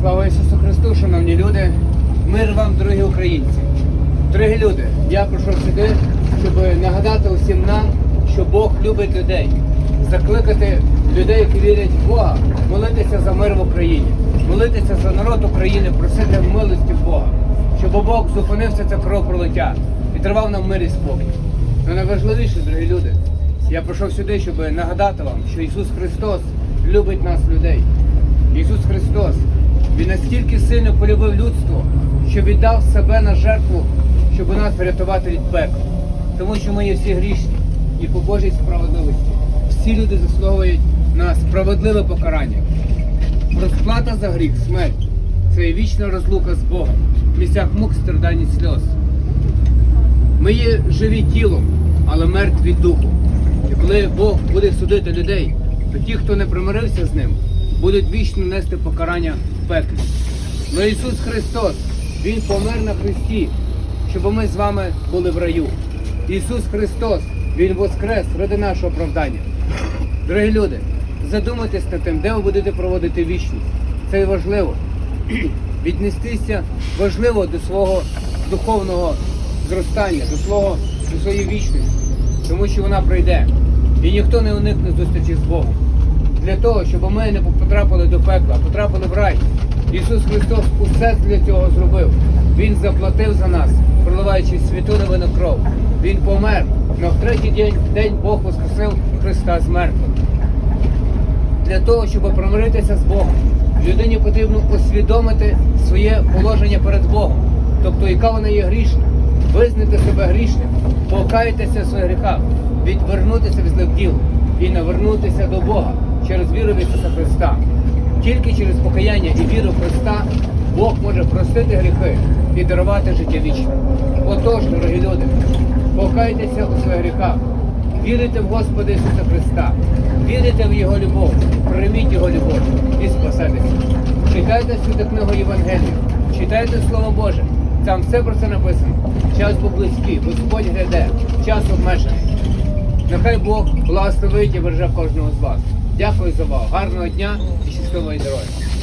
Слава Ісусу Христу, шановні люди, мир вам, дорогі українці. Дорогі люди, я прийшов сюди, щоб нагадати усім нам, що Бог любить людей, закликати людей, які вірять в Бога, молитися за мир в Україні, молитися за народ України, просити милості Бога, щоб Бог зупинився це кровопролиття і тривав нам мир і спокій. Але найважливіше, дорогі люди, я прийшов сюди, щоб нагадати вам, що Ісус Христос любить нас, людей. Ісус Христос, Він настільки сильно полюбив людство, що віддав себе на жертву, щоб нас врятувати від пекла. Тому що ми є всі грішні і по Божій справедливості. Всі люди заслуговують на справедливе покарання. Розплата за гріх, смерть це є вічна розлука з Богом, в місцях мук, страдань і сльоз. Ми є живі тілом, але мертві духом. І коли Бог буде судити людей, то ті, хто не примирився з ним, будуть вічно нести покарання в пеклі. Но Ісус Христос, Він помер на Христі, щоб ми з вами були в раю. Ісус Христос, Він воскрес ради нашого оправдання. Дорогі люди, задумайтесь над тим, де ви будете проводити вічність. Це важливо. Віднестися важливо до свого духовного зростання, до свого до своєї вічності, тому що вона прийде. І ніхто не уникне зустрічі з Богом. Для того, щоб ми не потрапили до пекла, а потрапили в рай. Ісус Христос усе для цього зробив. Він заплатив за нас, проливаючи святу невинну кров. Він помер. В третій день, день Бог воскресив Христа з мертвих. Для того, щоб примиритися з Богом, людині потрібно усвідомити своє положення перед Богом, тобто яка вона є грішна, визнати себе грішним, покаятися в своїх гріхах, відвернутися від злих діл і навернутися до Бога через віру в Ісуса Христа. Тільки через покаяння і віру в Христа Бог може простити гріхи і дарувати життя вічне. Отож, дорогі люди, покайтеся у своїх гріхах, вірите в Господа Ісуса Христа, вірите в Його любов, прийміть Його любов і спасетеся. Читайте святу книгу Євангелію, читайте Слово Боже. Там все про це написано. Час був близький, Господь гряде, час обмежений. Нехай Бог благословить і береже кожного з вас. Дякую за увагу. Гарного дня і щасливої дороги.